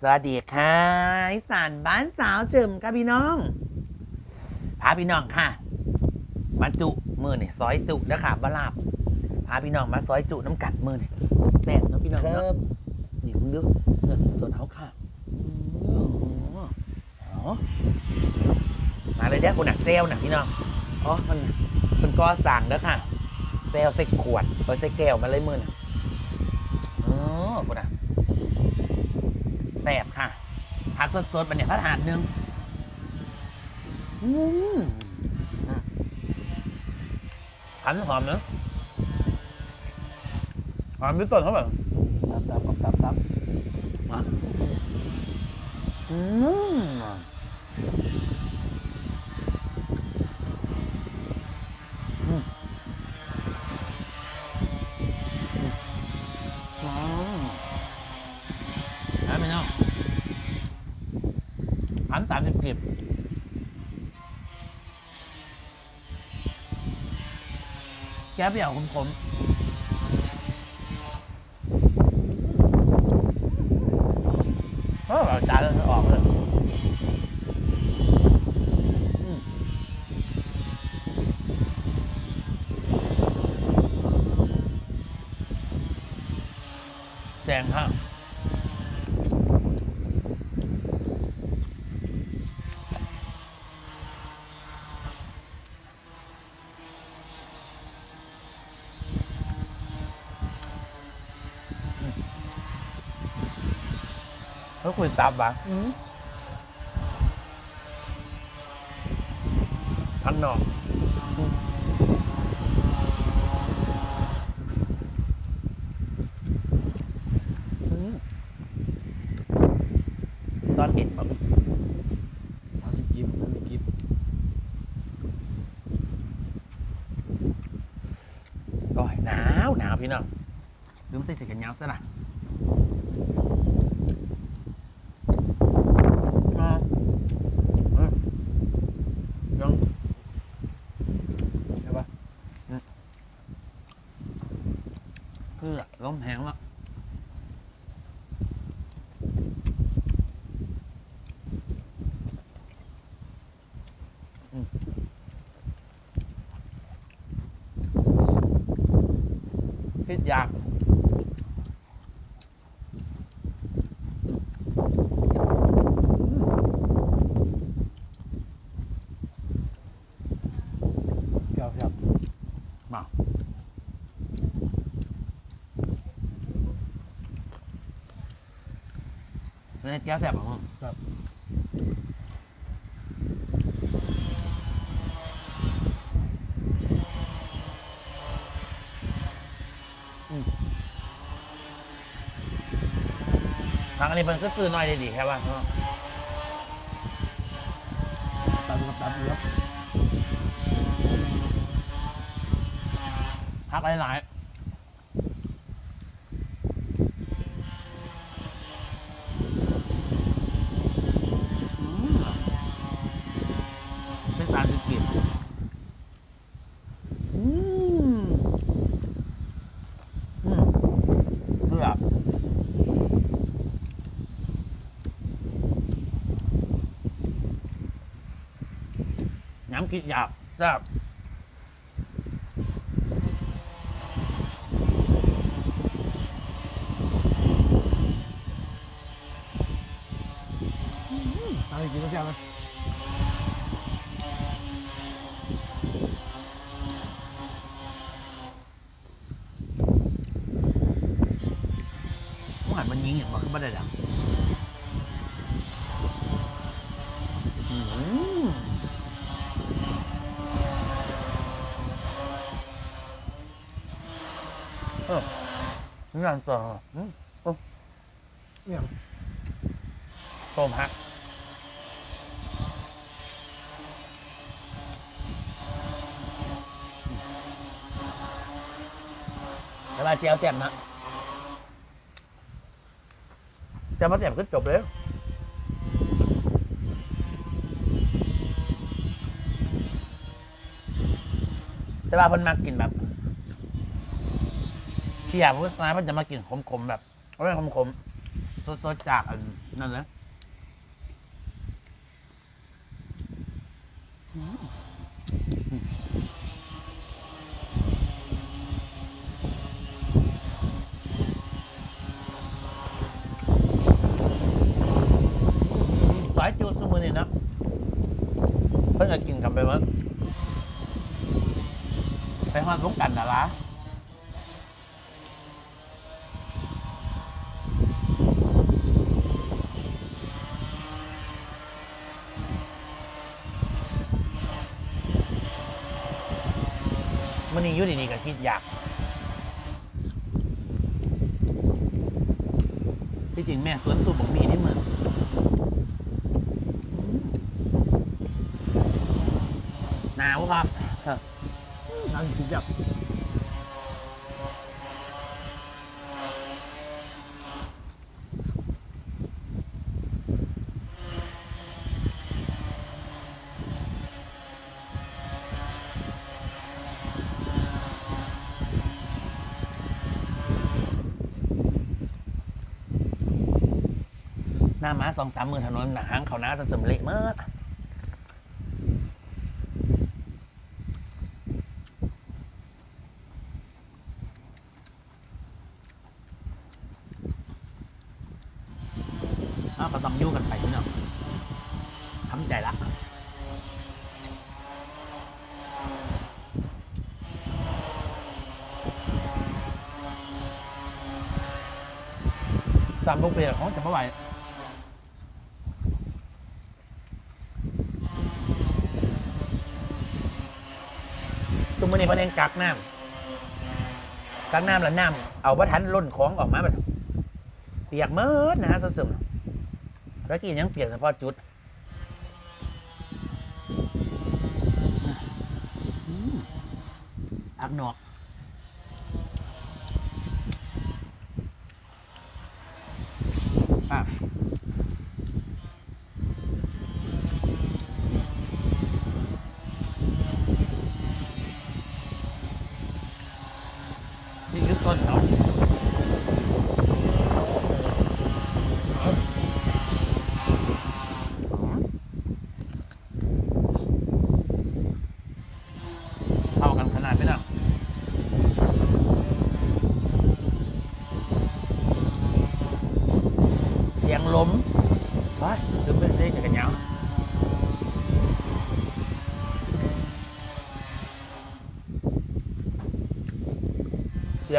สวัสดีค่ะอีสานบ้านสาวเฉิมค่ะพี่น้อง พาพี่น้องค่ะมาจุมือนี่ซอยจุนะค่ะบลาบพาพี่น้องมาซอยจุน้ำกัดมือนี่แซ่บเนาะพี่น้องครัเนาะบนี่มึงดูเนื้อสดๆเอาค่ะอืมอ๋อมาเลยเด้อคุณหนักเซลนะพี่น้องอ๋อมันเป็นก้อสั่งเด้อค่ะเซลใส่ขวดเอาใส่แก้วมาเลยมือน่ะอ๋อคุณน่ะ แสบค่ะ ผักสดๆมันเนี่ยพัดหาดนึงอืมอันหอมเนะหอมพี่ต้นเขาแบบตับตับตับตับตับอืม พันสามสิบกิบแก้เปรี้ยวขมๆเออจานออกเลยแดงค่ะเขาคุยตับ วะพันนอกอืมตอนเห็นแบบเอาที่กิบเอาที่กิบโอ้ยหนาวหนาวพี่น้องลืมใส่เสื้อกันหนาวซะนะมาเออยัง ใช่ปะ เพื่อล้มแหงแล้วอืม พิษยากเกี่ยวครับมาเนี่ยแก้วแสบของมึงครับ นนี้มันก็ซื้อน้อยได้ดีแค่ว่าตับกับตับเยอะพักหลายๆเป็นสารสิบกิบอืมอืมเพื่อน้ำกินหยาบแซ่บอาที่กินก็ใช่ไหม นี่ร้านต่ออืมเนี่ยต้มฮะแล้วมาเจียวแซ่บนะแต่มาแซ่บก็จบเลยแต่ว่าเพิ่นมากินแบบ พี่ยากพูดนะมันจะมากินขมๆแบบไม่ใช่ขมๆสดๆจากอันนั่นเลยสายจูดสมือนี่นะเพิ่งจะกินกันไปว่าไปหอดสงกันนะล่ะ มันนี่อยุ่ดีๆก็คิดอยาก ที่จริงแม่สวนตูบอกมีนี่เหมือนหนาวครับนั่งกินจับห น้าม้าสองสามหมื่นถนนหนังเขาน้าจะสมเละมากอ้าก็ต้องยู่กันไปพี่น้องทำใจละสามลูกเปียกของจะไม่ไหว ตุ่มอนี้ประเองกักน้ำกักน้ำแล้วน้ำเอาว่าทันล้นของออกมาแบบเปียกเมิดนะฮะซึมๆแล้วกินยังเปียกเฉพาะจุดอืมอักหนอก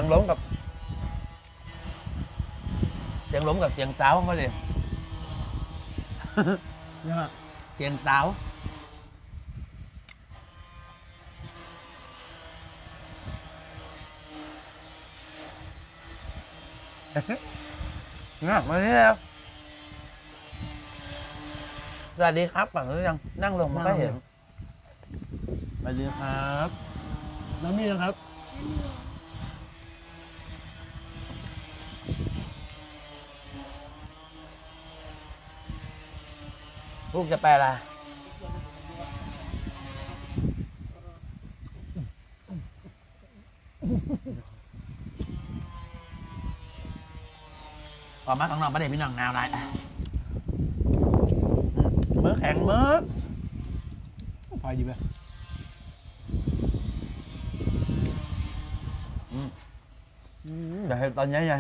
สียงล้มกับ เสียงล้มกับเสียงสาวเขาเลยเนี่ยเสียงสาว นะมานี่แล้วสวัสดีครับฝั่งนี้ยังนั่งลงมาก็เห็นสวัสดีครับน้ำนี่นะครับ ลูกจะไปอะไรออกมาข้างนอกไม่ได้พี่น้องนาวไรอืมมือแข็งมือไฟดีไหมเดี๋ยวตอนนี้ยัง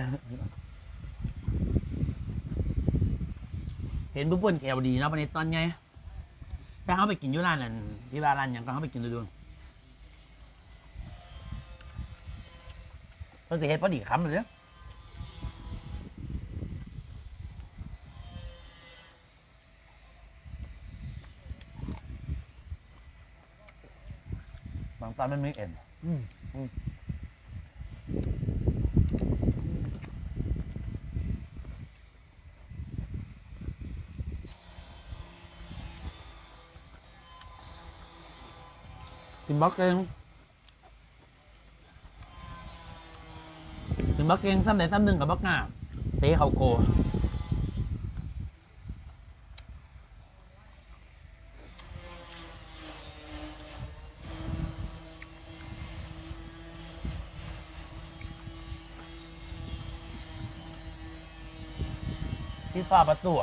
เห็นผู้ป่นแกวดีเนาะวันนี้ตอนไงไปเขาไปกินอยุร้านนั่นที่ว่าร้านหยังก็เขาไปกินดูดูเพิ่นสิเฮ็ดพอดีคำเลยบางตอนมันไม่เอ็นอืม กินบักเองกินบักเองซ้ำไหนซ้ำหนึ่งกับบักหน้าเตะเขาโกที่พ่อประตู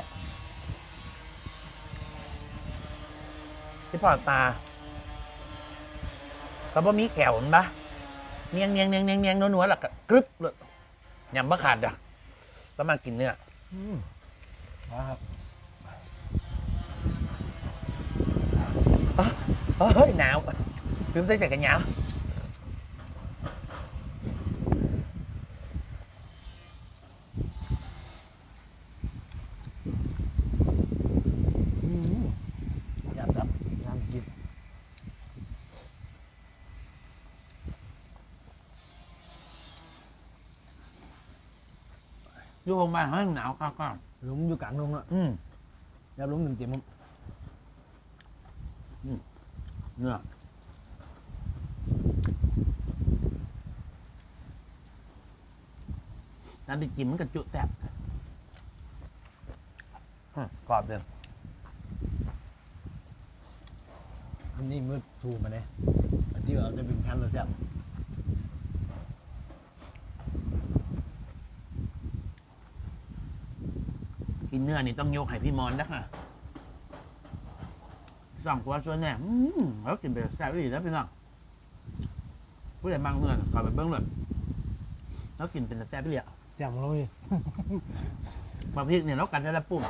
ที่พ่อตา ก็บ่มีแขวเห็นปะเนียงเนียงเนียงเนียงเนียงนัวๆแล้วก็กรึบเลยยำบะขาดอะแล้วมากินเนื้ออืมครับเฮ้ยหนาวลืมใส่ใจกันหนาว อืมอยากครับน้ำกิน อยู่โรงพยาบาลเขายังหนาวก็ก็หลุมอยู่กลางลงอะอืมอยากหลุมหนึ่งเต็มผมเนื้อน้ำไปกินมันกระจุแซ่บฮะกรอบเดียวอันนี้มือถูกมาเนี่ยอันที่เราจะเป็นแผ่นเราแซ่บ กินเนื้อนี่ต้องยกให้พี่มอนนะค่ะสองตัวช่วยแน่อืมแล้วกินไปแซ่บดีแล้วพี่น้องผู้ใดบางเนื้อขอไปเบิ้งเลยแล้วกินเป็นแซ่บไปเลยแจ่มเรานี่บางพริกเนี่ยเรากันได้ละปุ่ม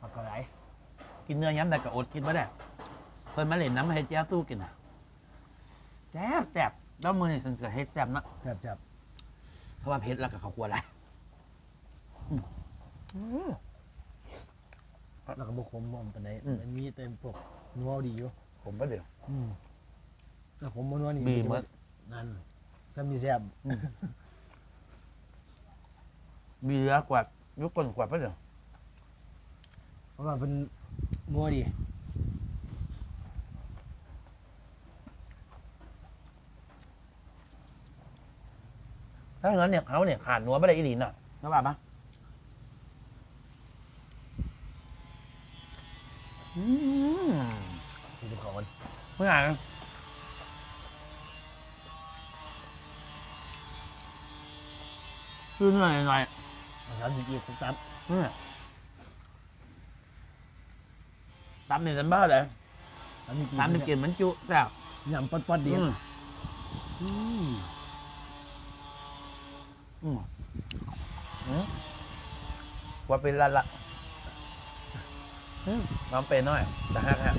ผักกระไร กินเนื้อย้ำแต่ก็อดกินไม่ได้เพิ่นมาเล่นน้ำมาให้แจ้วสู้กินอะแซ่บแซ่บแล้วมือนี่สันจะเฮ็ดแซ่บเนาะแซ่บแซ่บเพราะว่าเผ็ดแล้วก็เขากลัวอะไรแล้วก็บกขมมอมปานใดอืมมันมีเต็มพวกนัวดีอยู่ผมก็เดี๋ยว อืมแต่ผมบ่นัวนี่บีหมด นั่นถ้ามีแซ่บมีเหลือกว่ายุกคนกว่าปะเดี๋ยวเพราะว่าเป็น นัวดีถ้างั้นเนี่ยเขาเนี่ยขาดนัวไม่ได้อีหลีน่ะนะป่ะปะอืมที่เป็นของมันเมื่อไหร่นะซื้อหน่อยหน่อยอาหารดีๆคุกตับเมื่อ ตับเนี่ยฉันบ้าเลยอันนี้ตับเนี่ยกินมันจุแซ่บยำปัดๆดีอืมอืมอืมอืมว่าเป็นละละอืมน้องเป็นหน่อยจะฮักฮะ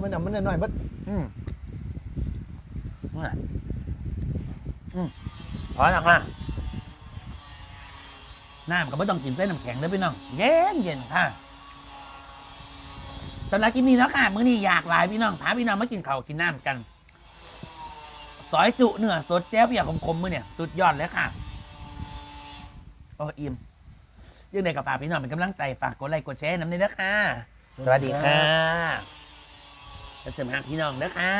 มันน่ะมันน้อยๆบัดอืมอืมอืมพอแล้วค่ะน้ำก็ไม่ต้องกินเส้นน้ำแข็งเลยพี่น้องเย็นเย็นค่ะ สำหรับกินนี้แล้วค่ะมื้อนี้อยากหลายพี่น้องพาพี่น้องมากินข้าวกินน้ำกัน ซอยจุเนื้อสดแจ้วเปียกคมๆมื้อเนี่ยสุดยอดเลยค่ะโอ้อิ่มยังไงกับฝากพี่น้องเป็นกำลังใจฝากกดไลค์กดแชร์น้ำด้วยนะค่ะสวัสดีค่ะจะเสริมหาพี่น้องนะคะ